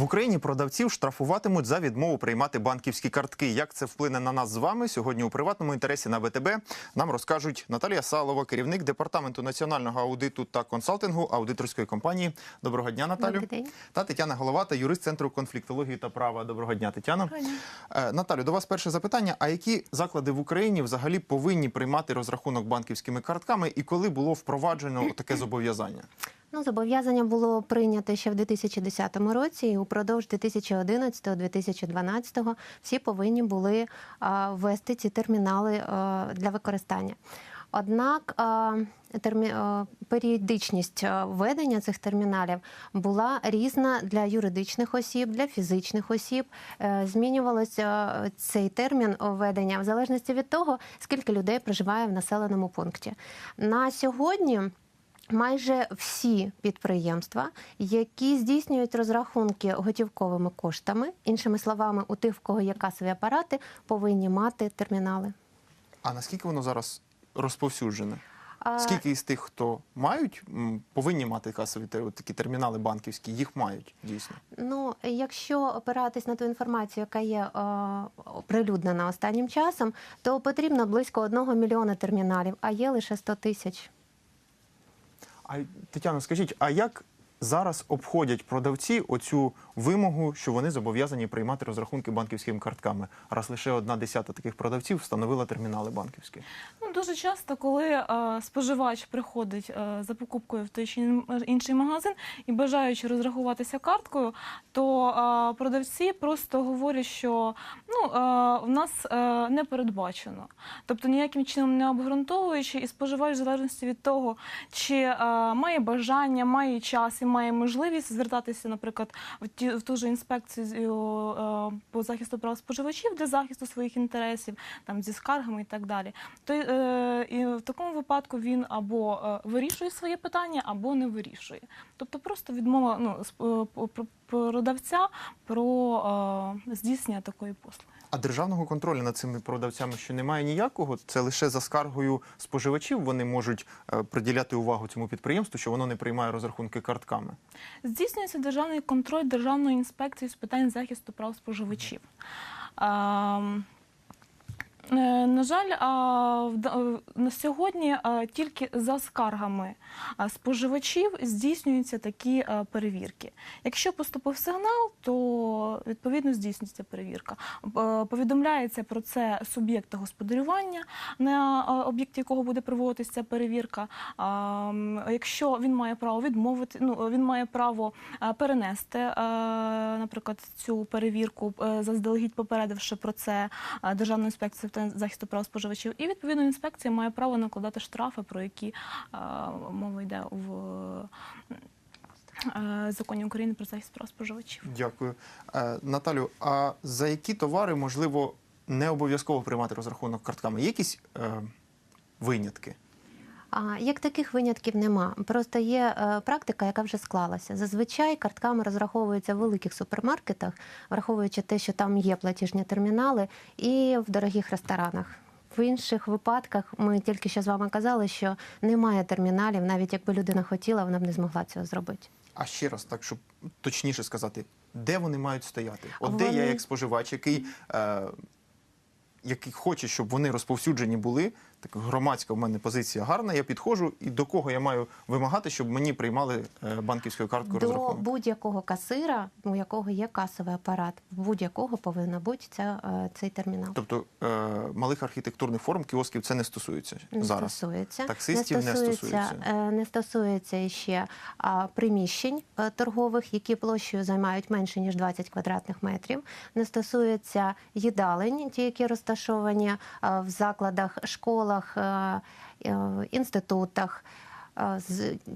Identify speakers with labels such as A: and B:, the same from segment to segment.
A: В Україні продавців штрафуватимуть за відмову приймати банківські картки. Як це вплине на нас з вами сьогодні у приватному інтересі на ВТБ нам розкажуть Наталія Салова, керівник департаменту національного аудиту та консалтингу аудиторської компанії. Доброго дня, Наталю.
B: Добрий день.
A: Та Тетяна Головата, юрист центру конфліктології та права. Доброго дня, Тетяно. Е, Наталю, до вас перше запитання: а які заклади в Україні взагалі повинні приймати розрахунок банківськими картками, і коли було впроваджено таке зобов'язання?
B: Ну, зобов'язання було прийнято ще в 2010 році, і упродовж 2011-2012 всі повинні були ввести ці термінали для використання. Однак термі... періодичність введення цих терміналів була різна для юридичних осіб, для фізичних осіб. Е, Змінювався цей термін введення в залежності від того, скільки людей проживає в населеному пункті. На сьогодні. Майже всі підприємства, які здійснюють розрахунки готівковими коштами, іншими словами, у тих, в кого є касові апарати, повинні мати термінали.
A: А наскільки воно зараз розповсюджене?
B: А,
A: Скільки із тих, хто мають, повинні мати касові такі термінали банківські, їх мають дійсно.
B: Ну, якщо опиратись на ту інформацію, яка є оприлюднена останнім часом, то потрібно близько одного мільйона терміналів, а є лише 100 тисяч.
A: А Тетяно, скажіть, а як зараз обходять продавці оцю вимогу, що вони зобов'язані приймати розрахунки банківськими картками? Раз лише одна десята таких продавців встановила термінали банківські.
C: Ну, дуже часто, коли е, споживач приходить е, за покупкою в той чи інший магазин і бажаючи розрахуватися карткою, то е, продавці просто говорять, що ну, е, в нас е, не передбачено. Тобто ніяким чином не обґрунтовуючи, і споживач, в залежності від того, чи е, має бажання, має час і має можливість звертатися, наприклад, в, ті, в ту ж інспекцію е, по захисту прав споживачів для захисту своїх інтересів, там зі скаргами і так далі. То е, і в такому випадку він або е, вирішує своє питання, або не вирішує. Тобто просто відмова ну, е, про- продавця про е, здійснення такої послуги.
A: А державного контролю над цими продавцями ще немає ніякого. Це лише за скаргою споживачів вони можуть е, приділяти увагу цьому підприємству, що воно не приймає розрахунки картками.
C: Здійснюється державний контроль Державної інспекції з питань захисту прав споживачів. Ем, е, На жаль, е, на сьогодні е, тільки за скаргами е, споживачів здійснюються такі е, перевірки. Якщо поступив сигнал, то відповідно здійснюється перевірка. Е, Повідомляється про це суб'єкта господарювання, на е, об'єкті якого буде проводитися перевірка. Якщо він має право відмовити, ну він має право е, перенести, е, наприклад, цю перевірку, е, заздалегідь попередивши про це е, Державну інспекцію захисту прав споживачів, і відповідно інспекція має право накладати штрафи, про які е, мова йде в е, законі України про захист прав споживачів.
A: Дякую. Е, Наталю, а за які товари можливо не обов'язково приймати розрахунок картками? Є якісь винятки?
B: А як таких винятків нема. Просто є е, практика, яка вже склалася. Зазвичай картками розраховуються в великих супермаркетах, враховуючи те, що там є платіжні термінали, і в дорогих ресторанах. В інших випадках ми тільки що з вами казали, що немає терміналів, навіть якби людина хотіла, вона б не змогла цього зробити.
A: А ще раз, так щоб точніше сказати, де вони мають стояти? От де я, як споживач, який, е, який хоче, щоб вони розповсюджені були, так громадська в мене позиція гарна. Я підходжу і до кого я маю вимагати, щоб мені приймали е, банківською карткою
B: До
A: розрахунок?
B: будь-якого касира, у якого є касовий апарат, будь-якого повинна бути ця, е, цей термінал.
A: Тобто е, малих архітектурних форм кіосків це не стосується
B: Не
A: зараз.
B: стосується.
A: Таксистів не стосується.
B: е, Не стосується ще приміщень торгових, які площею займають менше ніж 20 квадратних метрів. Не стосується їдалень, ті, які розташовані в закладах, школах, е, е, інститутах. е,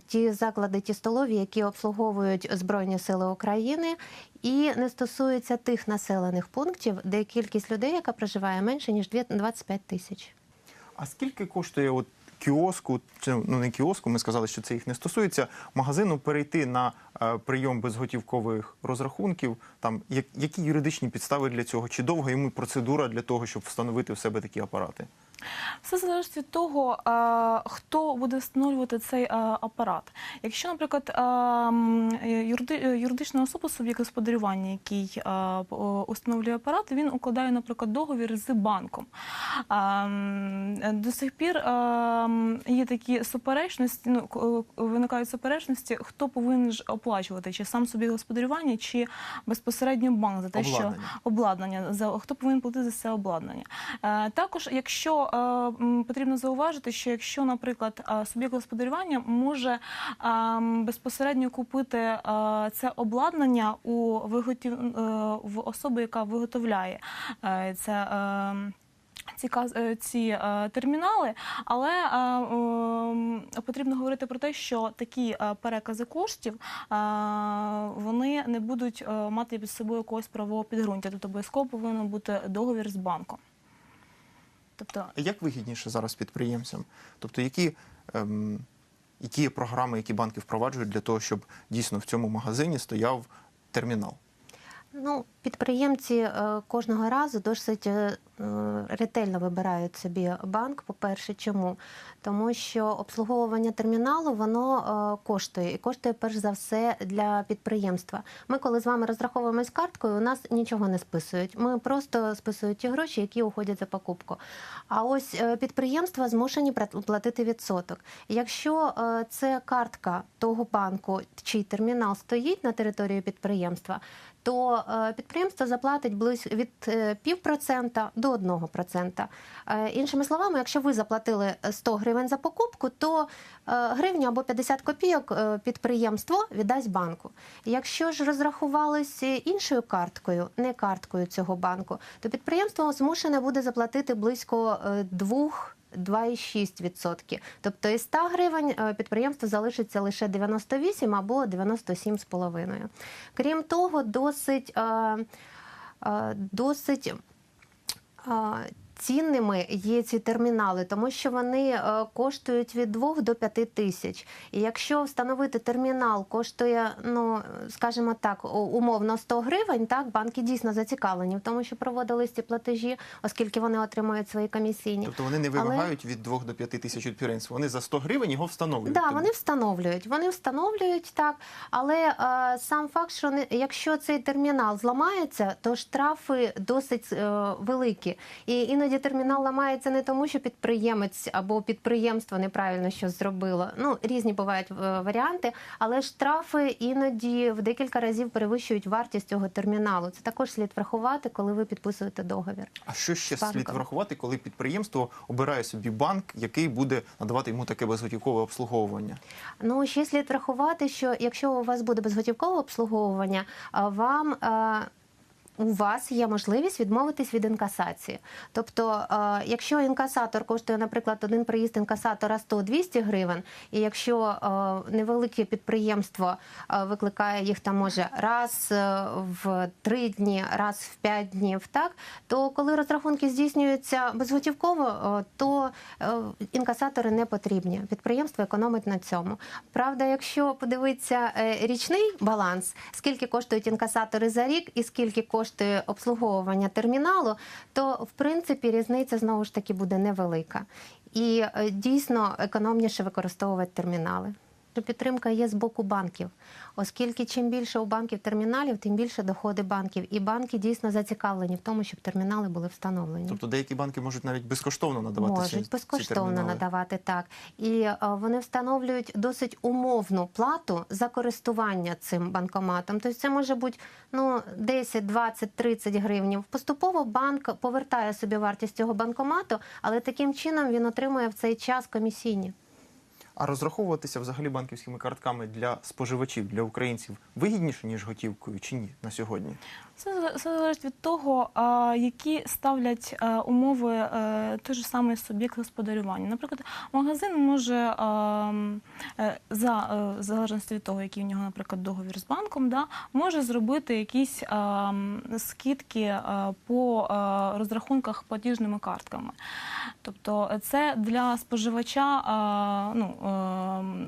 B: Ті заклади, ті столові, які обслуговують Збройні Сили України, і не стосується тих населених пунктів, де кількість людей, яка проживає менше ніж дві- 25 тисяч.
A: А скільки коштує от кіоску, чи ну не кіоску, ми сказали, що це їх не стосується, магазину перейти на прийом безготівкових розрахунків? Там як, які юридичні підстави для цього? Чи довга йому процедура для того, щоб встановити в себе такі апарати?
C: Все залежить від того, е, хто буде встановлювати цей е, апарат. Якщо, наприклад, е, юриди- юридична особа суб'єкт господарювання, який установлює апарат, він укладає, наприклад, договір з банком. До сих пір є такі суперечності, ну, виникають суперечності, хто повинен ж оплачувати, чи сам суб'єкт господарювання, чи безпосередньо банк за те, що
A: Обладнання.
C: обладнання за хто повинен платити за це обладнання. Також, якщо потрібно зауважити, що якщо, наприклад, е, суб'єкт господарювання може е, безпосередньо купити е, це обладнання у виготів е, в особи, яка виготовляє е, це. е, ці, е, ці е, термінали, але е, ем, потрібно говорити про те, що такі е, перекази коштів е, вони не будуть е, мати під собою якогось правового підґрунтя. Тобто обов'язково повинен бути договір з банком. Тобто
A: Як вигідніше зараз підприємцям? Тобто, які, ем, які програми, які банки впроваджують для того, щоб дійсно в цьому магазині стояв термінал?
B: Ну, підприємці е, кожного разу досить е, е, ретельно вибирають собі банк. По-перше, чому? Тому що обслуговування терміналу воно коштує і коштує перш за все для підприємства. Ми, коли з вами розраховуємось карткою, у нас нічого не списують. Ми просто списують ті гроші, які уходять за покупку. А ось підприємства змушені платити відсоток. Якщо це картка того банку, чий термінал стоїть на території підприємства, то е, підприємство заплатить близько від е, півпроцента до 1%. Е, Іншими словами, якщо ви заплатили 100 гривень за покупку, то гривню або 50 копійок підприємство віддасть банку. Якщо ж розрахувалися іншою карткою, не карткою цього банку, то підприємство змушене буде заплатити близько 2 2,6%. Тобто із 100 гривень е, підприємство залишиться лише 98 або 97,5. Крім того, досить, е, е, досить цінними є ці термінали, тому що вони е, коштують від 2 до 5 тисяч. І якщо встановити термінал коштує, ну скажімо так, умовно 100 гривень, так банки дійсно зацікавлені в тому, що проводились ці платежі, оскільки вони отримують свої комісійні.
A: Тобто вони не
B: Але-
A: вимагають від 2 до 5 тисяч від. Вони за 100 гривень його встановлюють.
B: Да,
A: Тобто
B: вони встановлюють. Вони встановлюють так, але е, сам факт, що не, якщо цей термінал зламається, то штрафи досить е, великі. І іноді термінал ламається не тому, що підприємець або підприємство неправильно щось зробило. Ну різні бувають е, варіанти, але штрафи іноді в декілька разів перевищують вартість цього терміналу. Це також слід врахувати, коли ви підписуєте договір.
A: А що ще слід врахувати, коли підприємство обирає собі банк, який буде надавати йому таке безготівкове обслуговування?
B: Ну, ще слід врахувати, що якщо у вас буде безготівкове обслуговування, вам. У вас є можливість відмовитись від інкасації. Тобто, е, якщо інкасатор коштує, наприклад, один приїзд інкасатора 100-200 гривень, і якщо е, невелике підприємство е, викликає їх там може раз в три дні, раз в п'ять днів, так то коли розрахунки здійснюються безготівково, то інкасатори не потрібні. Підприємство економить на цьому. Правда, якщо подивитися річний баланс, скільки коштують інкасатори за рік і скільки коштує обслуговування терміналу, то в принципі різниця знову ж таки буде невелика. І е, дійсно економніше використовувати термінали. Підтримка є з боку банків, оскільки чим більше у банків терміналів, тим більше доходи банків. І банки дійсно зацікавлені в тому, щоб термінали були встановлені.
A: Тобто деякі банки можуть навіть безкоштовно надавати
B: Можуть
A: ці
B: безкоштовно
A: термінали.
B: надавати так. І е, вони встановлюють досить умовну плату за користування цим банкоматом. Тобто це може бути ну, 10, 20, 30 гривень. Поступово банк повертає собі вартість цього банкомату, але таким чином він отримує в цей час комісійні.
A: А розраховуватися взагалі банківськими картками для споживачів, для українців вигідніше, ніж готівкою, чи ні на сьогодні?
C: Це, залежить від того, які ставлять е, умови е, той же самий суб'єкт господарювання. Наприклад, магазин може е, за в залежності від того, який в нього, наприклад, договір з банком, да, може зробити якісь скидки по розрахунках платіжними картками. Тобто це для споживача, ну,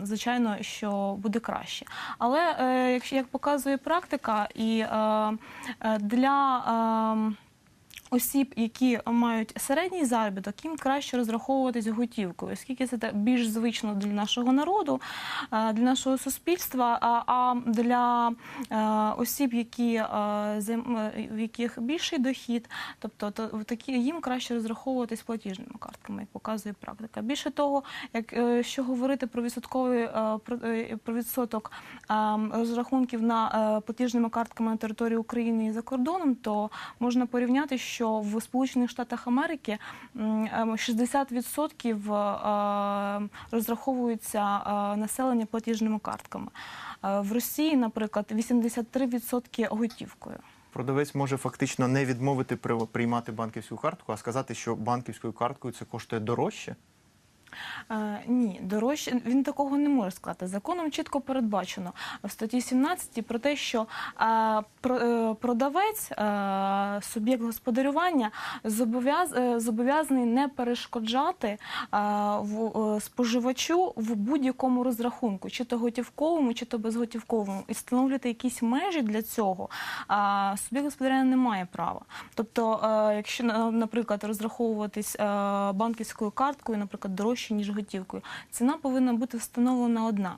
C: е, звичайно, що буде краще. Але е, як показує практика, і е, е, для е, осіб, які мають середній заробіток, їм краще розраховуватись готівкою, оскільки це більш звично для нашого народу, е, для нашого суспільства. А для е, осіб, які е, в яких більший дохід, тобто то такі їм краще розраховуватись платіжними картками, як показує практика. Більше того, як що говорити про відсотковий про, відсоток е, розрахунків на платіжними картками на території України і за кордоном, то можна порівняти, що в Сполучених Штатах Америки м, е, 60% е, розраховується е, населення платіжними картками. Е, В Росії, наприклад, 83% готівкою.
A: Продавець може фактично не відмовити при- приймати банківську картку, а сказати, що банківською карткою це коштує дорожче.
C: Е, ні, дорожче він такого не може сказати. Законом чітко передбачено в статті 17 про те, що е, про- е, продавець, е, суб'єкт господарювання зобов'яз, е, зобов'язаний не перешкоджати е, в, е, споживачу в будь-якому розрахунку, чи то готівковому, чи то безготівковому, і встановлювати якісь межі для цього. е, Суб'єкт господарювання не має права. Тобто, е, якщо наприклад розраховуватись е, банківською карткою, наприклад, дорожче ніж готівкою, ціна повинна бути встановлена одна.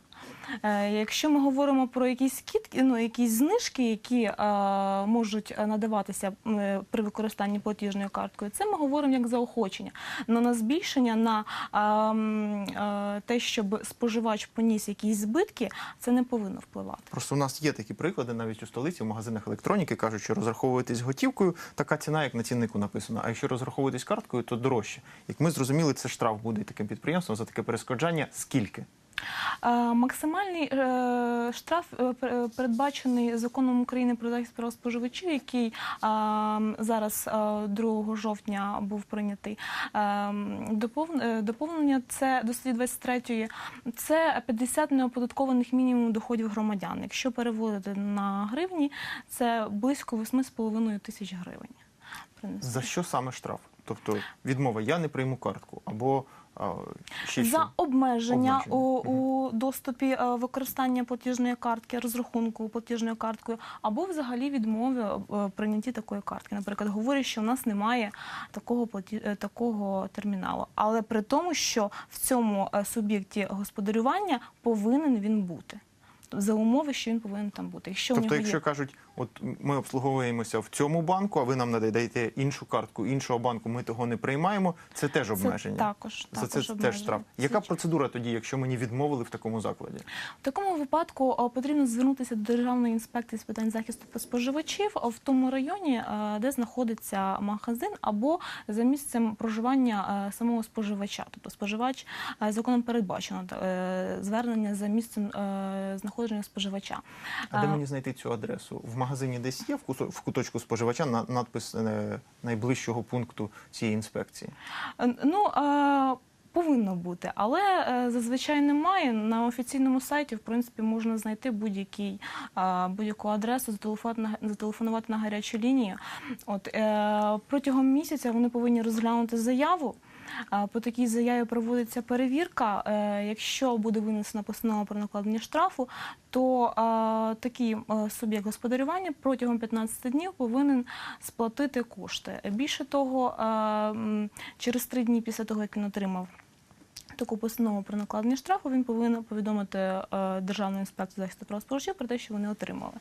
C: Е, Якщо ми говоримо про якісь скидки, ну якісь знижки, які е, можуть надаватися е, при використанні платіжною карткою, це ми говоримо як заохочення. Но на збільшення на м, е, те, щоб споживач поніс якісь збитки, це не повинно впливати.
A: Просто у нас є такі приклади навіть у столиці, в магазинах електроніки кажуть, що розраховуєтесь готівкою, така ціна, як на ціннику написано. А якщо розраховуєтесь карткою, то дорожче. Як ми зрозуміли, це штраф буде таким підприємством за таке перешкоджання. Скільки?
C: Максимальний е, штраф е, е, передбачений законом України про захист прав споживачів, який зараз е, 2 жовтня був прийнятий. Доповнення це до статті 23 це 50 неоподаткованих мінімум доходів громадян. Якщо переводити на гривні, це близько 8,5 тисяч гривень.
A: За що саме штраф? Тобто відмова, я не прийму картку, або
C: за
A: що?
C: обмеження. У, у доступі е, використання платіжної картки, розрахунку платіжною карткою, або взагалі відмови е, прийнятті такої картки. Наприклад, говорять, що в нас немає такого платі... е, такого терміналу, але при тому, що в цьому суб'єкті господарювання повинен він бути. За умови, що він повинен там бути. Якщо у
A: Тобто,
C: нього
A: якщо
C: є
A: кажуть, от ми обслуговуємося в цьому банку, а ви нам надаєте іншу картку іншого банку, ми того не приймаємо, це теж
C: це
A: обмеження.
C: також,
A: За
C: також
A: це теж штраф. Яка процедура тоді, якщо мені відмовили в такому закладі?
C: В такому випадку е, потрібно звернутися до Державної інспекції з питань захисту споживачів е, в тому районі, е, де знаходиться магазин, або за місцем проживання самого споживача. Тобто споживач законом передбачено звернення за місцем е, знаходження споживача.
A: А де мені знайти цю адресу? В магазині десь є в куточку споживача на- надпис е, найближчого пункту цієї інспекції.
C: Ну, повинно бути, але е, зазвичай немає. На офіційному сайті, в принципі, можна знайти будь-який, будь-яку адресу, зателефонувати на, зателефонувати на гарячу лінію. От, е, протягом місяця вони повинні розглянути заяву. По такій заяві проводиться перевірка. Е, Якщо буде винесена постанова про накладення штрафу, то е, такий е, суб'єкт господарювання протягом 15 днів повинен сплатити кошти. Більше того, через три дні після того, як він отримав. Таку постанову про накладення штрафу він повинен повідомити е, Державну інспекцію захисту прав споживачів про те, що вони отримали.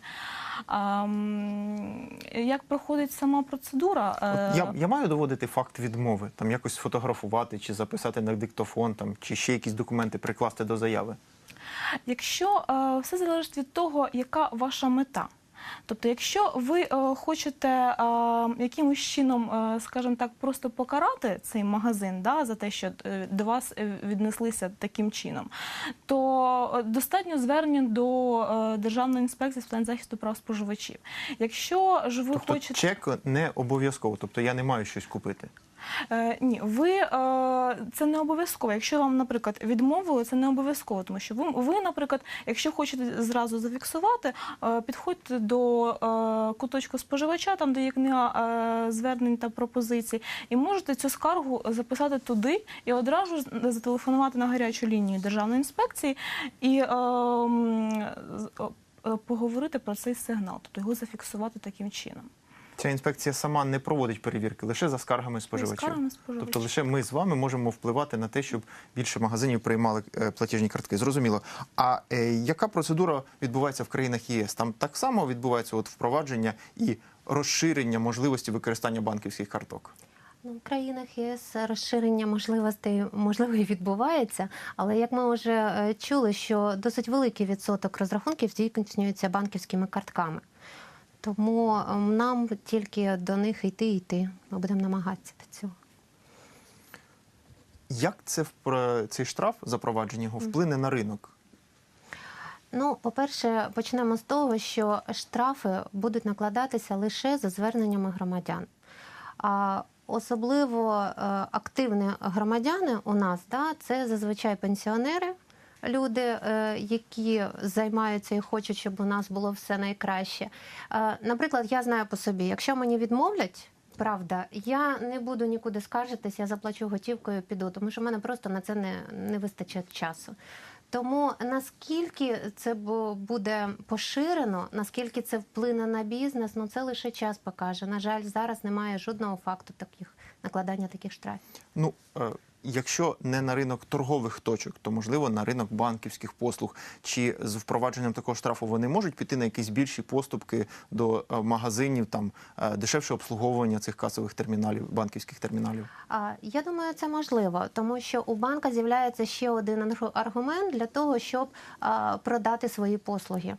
C: Як проходить сама процедура?
A: От
C: Е,
A: я, я маю доводити факт відмови, там якось сфотографувати чи записати на диктофон, там чи ще якісь документи прикласти до заяви.
C: Якщо е, все залежить від того, яка ваша мета. Тобто, якщо ви е, хочете е, якимось чином, е, скажімо так, просто покарати цей магазин да, за те, що е, до вас е, віднеслися таким чином, то е, достатньо звернення до е, Державної інспекції з питань захисту прав споживачів. Якщо ж ви
A: тобто
C: хочете
A: чек не обов'язково, тобто я не маю щось купити.
C: Е, ні, ви е, це не обов'язково. Якщо вам, наприклад, відмовили, це не обов'язково, тому що ви, ви, наприклад, якщо хочете зразу зафіксувати, е, підходьте до е, куточку споживача, там де є книга е, звернень та пропозицій, і можете цю скаргу записати туди і одразу зателефонувати на гарячу лінію Державної інспекції і е, е, поговорити про цей сигнал, тобто його зафіксувати таким чином.
A: Ця інспекція сама не проводить перевірки, лише за скаргами споживачів.
C: скаргами споживачів.
A: Тобто лише ми з вами можемо впливати на те, щоб більше магазинів приймали е, платіжні картки. Зрозуміло. А е, яка процедура відбувається в країнах ЄС? Там так само відбувається от впровадження і розширення можливості використання банківських карток.
B: Ну, в країнах ЄС розширення можливостей можливо і відбувається, але як ми вже е, чули, що досить великий відсоток розрахунків здійснюється банківськими картками. Тому ем, нам тільки до них йти йти. Ми будемо намагатися до цього.
A: Як це цей штраф запровадження його вплине на ринок?
B: Ну, по-перше, почнемо з того, що штрафи будуть накладатися лише за зверненнями громадян. А особливо е, активні громадяни у нас да, це зазвичай пенсіонери, люди, е, які займаються і хочуть, щоб у нас було все найкраще. Е, Наприклад, я знаю по собі, якщо мені відмовлять. Правда, я не буду нікуди скаржитись, я заплачу готівкою, піду, тому що в мене просто на це не, не вистачить часу. Тому наскільки це буде поширено, наскільки це вплине на бізнес, ну це лише час покаже. На жаль, зараз немає жодного факту таких накладання таких штрафів.
A: Ну, е, якщо не на ринок торгових точок, то можливо на ринок банківських послуг. Чи з впровадженням такого штрафу вони можуть піти на якісь більші поступки до е, магазинів, там е, дешевше обслуговування цих касових терміналів, банківських терміналів?
B: А я думаю, це можливо, тому що у банка з'являється ще один аргумент для того, щоб продати свої послуги.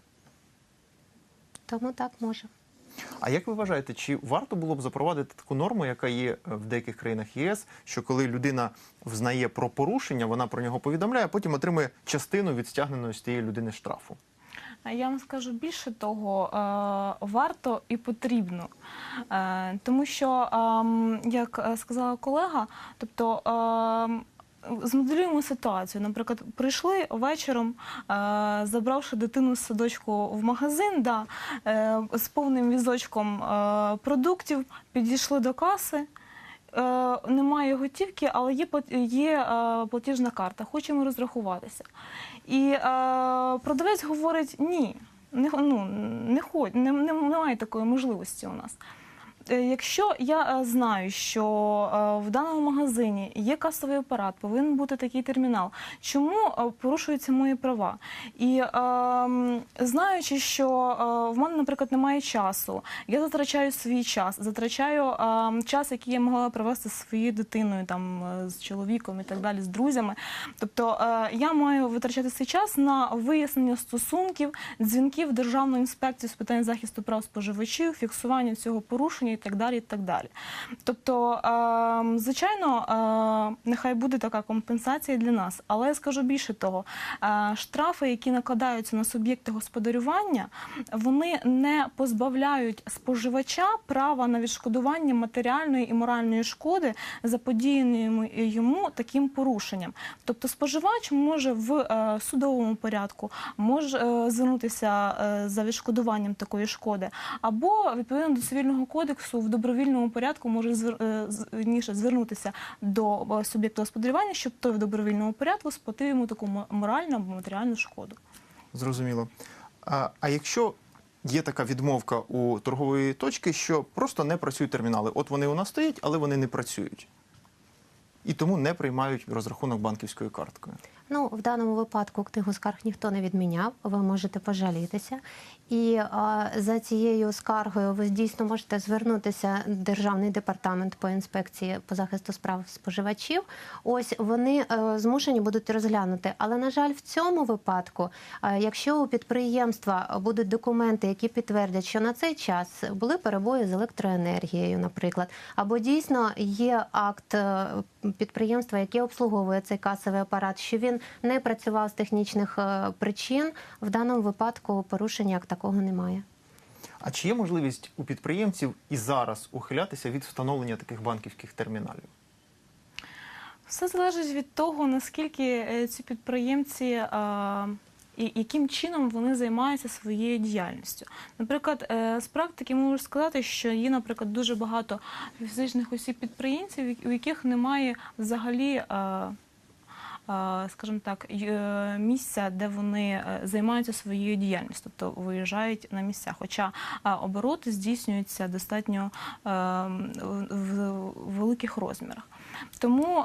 B: Тому так може.
A: А як ви вважаєте, чи варто було б запровадити таку норму, яка є е, в деяких країнах ЄС, що коли людина взнає про порушення, вона про нього повідомляє, а потім отримує частину від стягненої з тієї людини штрафу?
C: Я вам скажу більше того, е, варто і потрібно, Е, тому що, ем, як сказала колега, тобто. Змоделюємо ситуацію. Наприклад, прийшли вечором, е, забравши дитину з садочку в магазин, да, е, з повним візочком е, продуктів, підійшли до каси. Немає готівки, але є, є платіжна карта. Хочемо розрахуватися. І продавець говорить: ні, не, ну, не, не, немає такої можливості у нас. Е, Якщо я е, знаю, що е, в даному магазині є касовий апарат, повинен бути такий термінал, чому порушуються мої права? І е, м, знаючи, що в мене, наприклад, немає часу, я затрачаю свій час, затрачаю е, час, який я могла провести зі своєю дитиною, там з чоловіком і так далі, з друзями. Тобто я маю витрачати свій час на вияснення стосунків, дзвінків в Державну інспекцію з питань захисту прав споживачів, фіксування цього порушення так далі. І так далі. Тобто, е, звичайно, е, нехай буде така компенсація для нас, але я скажу більше того, е, штрафи, які накладаються на суб'єкти господарювання, вони не позбавляють споживача права на відшкодування матеріальної і моральної шкоди, заподіяної йому таким порушенням. Тобто споживач може в е, судовому порядку може звернутися за відшкодуванням такої шкоди, або відповідно до цивільного кодексу в добровільному порядку може звер- е, звернутися до е, суб'єкта господарювання, щоб той в добровільному порядку сплатив йому таку моральну або матеріальну шкоду.
A: Зрозуміло. А, а якщо є така відмовка у торгової точки, що просто не працюють термінали, от вони у нас стоять, але вони не працюють. І тому не приймають розрахунок банківською карткою.
B: Ну, в даному випадку книгу скарг ніхто не відміняв. Ви можете пожалітися. І а, за цією скаргою ви дійсно можете звернутися в Державний департамент по інспекції по захисту справ споживачів. Ось вони е, змушені будуть розглянути. Але на жаль, в цьому випадку, е, якщо у підприємства будуть документи, які підтвердять, що на цей час були перебої з електроенергією, наприклад, або дійсно є акт е, підприємства, яке обслуговує цей касовий апарат, що він не працював з технічних е, причин, в даному випадку порушення як такого немає.
A: А чи є можливість у підприємців і зараз ухилятися від встановлення таких банківських терміналів?
C: Все залежить від того, наскільки е, ці підприємці. І яким чином вони займаються своєю діяльністю? Наприклад, е, з практики можу сказати, що є, наприклад, дуже багато фізичних осіб підприємців, у яких немає взагалі е, скажімо так, е, місця, де вони е, займаються своєю діяльністю, тобто виїжджають на місця. Хоча обороти здійснюються достатньо е, в великих розмірах. Тому е,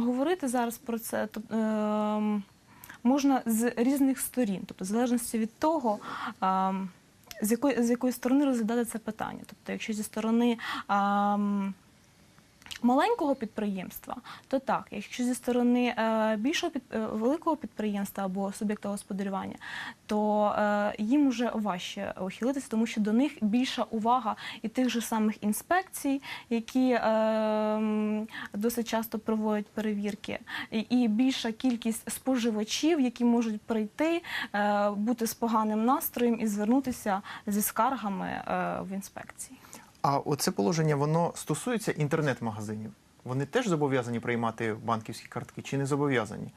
C: говорити зараз про це то, е, можна з різних сторін, тобто в залежності від того. з якої, з якої сторони розглядати це питання? Тобто, якщо зі сторони ем, маленького підприємства, то так. Якщо зі сторони е, більшого під, е, великого підприємства або суб'єкта господарювання, то е, їм вже важче ухилитися, тому що до них більша увага і тих же самих інспекцій, які досить часто проводять перевірки, і, більша кількість споживачів, які можуть прийти, бути з поганим настроєм і звернутися зі скаргами в інспекції.
A: А оце положення воно стосується інтернет-магазинів. Вони теж зобов'язані приймати банківські картки чи не зобов'язані?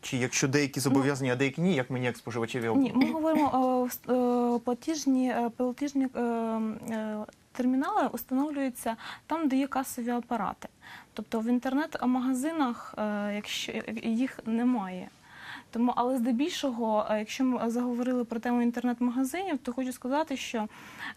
A: Чи якщо деякі зобов'язані, а деякі ні, як мені як споживачеві
C: Ні, ми говоримо е, е, платіжні, е, платіжні е, е, термінали встановлюються там, де є касові апарати. Тобто в інтернет-магазинах, е, якщо їх немає. Тому, але здебільшого, е, якщо ми заговорили про тему інтернет-магазинів, то хочу сказати, що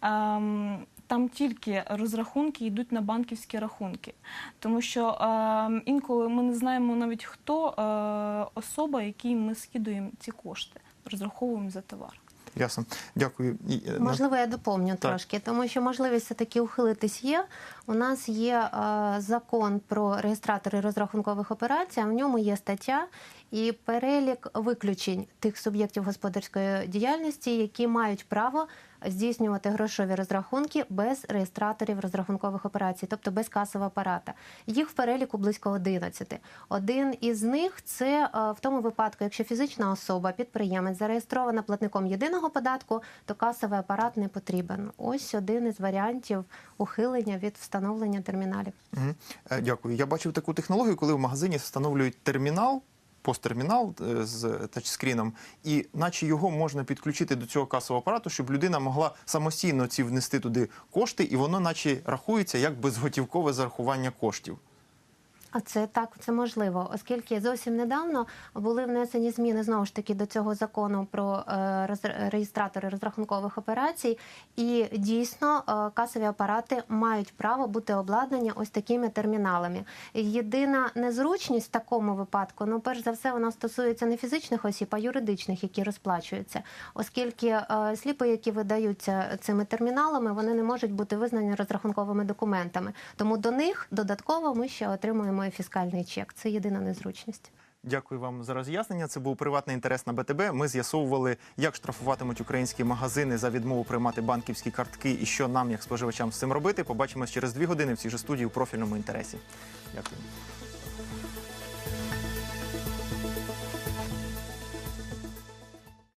C: ем, там тільки розрахунки йдуть на банківські рахунки, тому що ем, інколи ми не знаємо навіть хто е, особа, якій ми скидуємо ці кошти, розраховуємо за товар.
A: Ясно. Дякую. І, е, на-
B: Можливо, я доповню трошки, тому що можливість все-таки ухилитись є. У нас є е, закон про реєстратори розрахункових операцій, а в ньому є стаття і перелік виключень тих суб'єктів господарської діяльності, які мають право здійснювати грошові розрахунки без реєстраторів розрахункових операцій, тобто без касового апарата. Їх в переліку близько 11. Один із них це е, в тому випадку, якщо фізична особа, підприємець зареєстрована платником єдиного податку, то касовий апарат не потрібен. Ось один із варіантів ухилення від встановлення терміналів.
A: Е, Дякую. Я бачив таку технологію, коли в магазині встановлюють термінал, посттермінал е, з тачскріном, і наче його можна підключити до цього касового апарату, щоб людина могла самостійно ці внести туди кошти, і воно наче рахується як безготівкове зарахування коштів.
B: Це так, це можливо, оскільки зовсім недавно були внесені зміни знову ж таки до цього закону про е, реєстратори розрахункових операцій, і дійсно е, касові апарати мають право бути обладнані ось такими терміналами. Єдина незручність в такому випадку, ну перш за все, вона стосується не фізичних осіб, а юридичних, які розплачуються, оскільки е, сліпи, які видаються цими терміналами, вони не можуть бути визнані розрахунковими документами. Тому до них додатково ми ще отримуємо і фіскальний чек. Це єдина незручність.
A: Дякую вам за роз'яснення. Це був приватний інтерес на БТБ. Ми з'ясовували, як штрафуватимуть українські магазини за відмову приймати банківські картки і що нам, як споживачам, з цим робити. Побачимось через дві години в цій же студії у профільному інтересі. Дякую.